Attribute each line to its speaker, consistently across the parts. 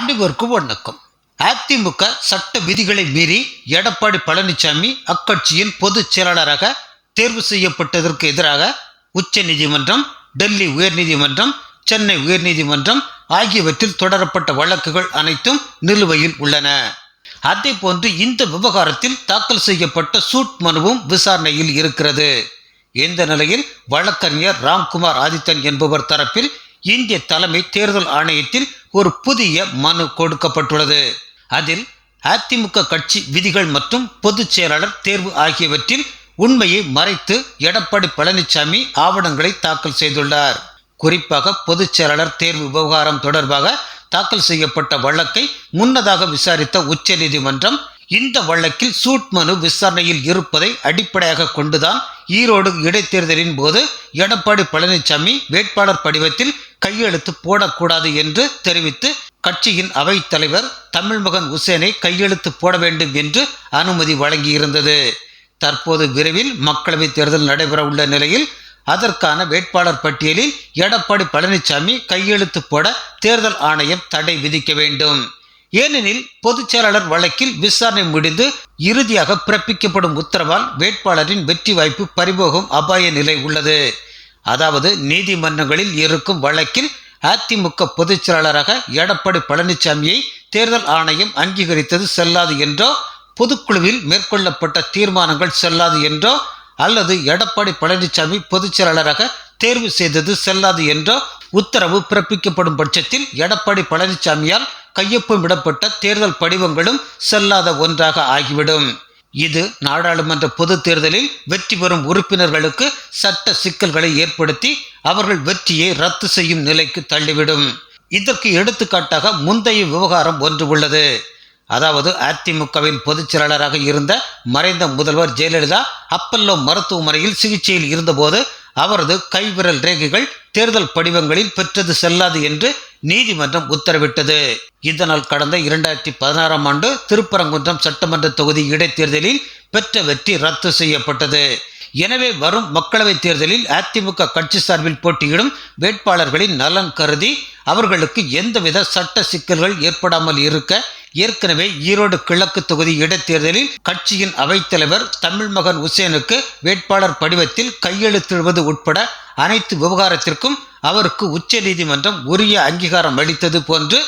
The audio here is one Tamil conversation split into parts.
Speaker 1: அனைவருக்கும் வணக்கம் அதிமுக சட்ட விதிகளை மீறி எடப்பாடி பழனிசாமி அக்கட்சியின் பொதுச் செயலாளராக தேர்வு செய்யப்பட்டதற்கு எதிராக உச்சநீதிமன்றம் டெல்லி உயர்நீதிமன்றம் சென்னை உயர்நீதிமன்றம் ஆகியவற்றில் தொடரப்பட்ட வழக்குகள் அனைத்தும் நிலுவையில் உள்ளன. அதே போன்று இந்த விவகாரத்தில் தாக்கல் செய்யப்பட்ட சூட் மனுவும் விசாரணையில் இருக்கிறது. இந்த நிலையில் வழக்கறிஞர் ராம்குமார் ஆதித்தன் என்பவர் தரப்பில் இந்திய தலைமை தேர்தல் ஆணையத்தில் ஒரு புதிய மனு கொடுக்கப்பட்டுள்ளது. அதில் அதிமுக கட்சி விதிகள் மற்றும் பொதுச் செயலாளர் தேர்வு ஆகியவற்றில் உண்மையை மறைத்து எடப்பாடி பழனிசாமி ஆவணங்களை தாக்கல் செய்துள்ளார். குறிப்பாக பொதுச் செயலாளர் தேர்வு விவகாரம் தொடர்பாக தாக்கல் செய்யப்பட்ட வழக்கை முன்னதாக விசாரித்த உச்சநீதிமன்றம் இந்த வழக்கில் சூட் மனு விசாரணையில் இருப்பதை அடிப்படையாக கொண்டுதான் ஈரோடு இடைத்தேர்தலின் போது எடப்பாடி பழனிசாமி வேட்பாளர் படிவத்தில் கையெழுத்து போடக்கூடாது என்று தெரிவித்து கட்சியின் அவைத் தலைவர் தமிழ்மகன் உசேனை கையெழுத்து போட வேண்டும் என்று அனுமதி வழங்கியிருந்தது. தற்போது விரைவில் மக்களவைத் தேர்தல் நடைபெற உள்ள நிலையில் அதற்கான வேட்பாளர் பட்டியலில் எடப்பாடி பழனிசாமி கையெழுத்து போட தேர்தல் ஆணையம் தடை விதிக்க வேண்டும். ஏனெனில் பொதுச் செயலாளர் வழக்கில் விசாரணை முடிந்து இறுதியாக பிறப்பிக்கப்படும் உத்தரவால் வேட்பாளரின் வெற்றி வாய்ப்பு பறிபோகும் அபாய நிலை உள்ளது. அதாவது நீதிமன்றங்களில் இருக்கும் வழக்கில் அதிமுக பொதுச் செயலாளராக எடப்பாடி பழனிசாமியை தேர்தல் ஆணையம் அங்கீகரித்தது செல்லாது என்றோ பொதுக்குழுவில் மேற்கொள்ளப்பட்ட தீர்மானங்கள் செல்லாது என்றோ அல்லது எடப்பாடி பழனிசாமி பொதுச் செயலாளராக தேர்வு செய்தது செல்லாது என்றோ உத்தரவு பிறப்பிக்கப்படும் பட்சத்தில் எடப்பாடி பழனிசாமியால் கையொப்பமிடப்பட்ட தேர்தல் படிவங்களும் செல்லாத ஒன்றாக ஆகிவிடும். இது நாடாளுமன்ற பொது தேர்தலில் வெற்றி பெறும் உறுப்பினர்களுக்கு சட்ட சிக்கல்களை ஏற்படுத்தி அவர்கள் வெற்றியை ரத்து செய்யும் நிலைக்கு தள்ளிவிடும். இதற்கு எடுத்துக்காட்டாக முந்தைய விவகாரம் ஒன்று உள்ளது. அதாவது அதிமுகவின் பொதுச் செயலாளராக இருந்த மறைந்த முதல்வர் ஜெயலலிதா அப்பல்லோ மருத்துவமனையில் சிகிச்சையில் இருந்தபோது அவரது கைவிரல் ரேகைகள் தேர்தல் படிவங்களில் பெற்றது செல்லாது என்று நீதிமன்றம் உத்தரவிட்டது. இதனால் கடந்த இரண்டாயிரத்தி பதினாறாம் ஆண்டு திருப்பரங்குன்றம் சட்டமன்ற தொகுதி இடைத்தேர்தலில் பெற்ற வெற்றி ரத்து செய்யப்பட்டது. எனவே வரும் மக்களவைத் தேர்தலில் அதிமுக கட்சி சார்பில் போட்டியிடும் வேட்பாளர்களின் நலன் கருதி அவர்களுக்கு எந்தவித சட்ட சிக்கல்கள் ஏற்படாமல் இருக்க ஏற்கனவே ஈரோடு கிழக்கு தொகுதி இடைத்தேர்தலில் கட்சியின் அவைத்தலைவர் தமிழ்மகன் உசேனுக்கு வேட்பாளர் படிவத்தில் கையெழுத்திடுவது உட்பட அனைத்து விவகாரத்திற்கும் அவருக்கு உச்சநீதிமன்றம் உரிய அங்கீகாரம் அளித்தது போன்று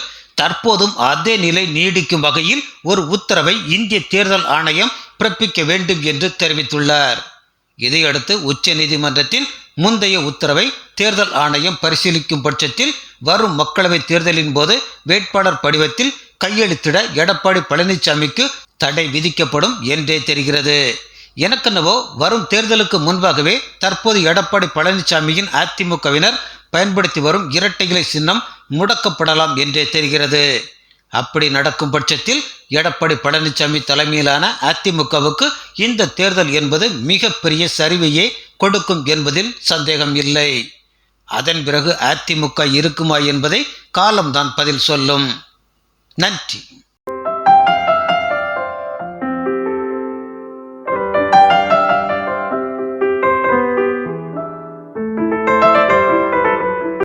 Speaker 1: தற்போதும் அதே நிலை நீடிக்கும் வகையில் ஒரு உத்தரவை இந்திய தேர்தல் ஆணையம் பிறப்பிக்க வேண்டும் என்று தெரிவித்துள்ளார். இதையடுத்து உச்சநீதிமன்றத்தின் முந்தைய உத்தரவை தேர்தல் ஆணையம் பரிசீலிக்கும் பட்சத்தில் வரும் மக்களவைத் தேர்தலின் போது வேட்பாளர் படிவத்தில் கையெழுத்திட எடப்பாடி பழனிசாமிக்கு தடை விதிக்கப்படும் என்றே தெரிகிறது. எனக்கென்னவோ வரும் தேர்தலுக்கு முன்பாகவே தற்போது எடப்பாடி பழனிசாமியின் அதிமுகவினர் பயன்படுத்தி வரும் இரட்டைகளை சின்னம் முடக்கப்படலாம் என்றே தெரிகிறது. அப்படி நடக்கும் பட்சத்தில் எடப்பாடி பழனிசாமி தலைமையிலான அதிமுகவுக்கு இந்த தேர்தல் என்பது மிகப்பெரிய சரிவையே கொடுக்கும் என்பதில் சந்தேகம் இல்லை. அதன் பிறகு அதிமுக இருக்குமா என்பதை காலம்தான் பதில் சொல்லும். நன்றி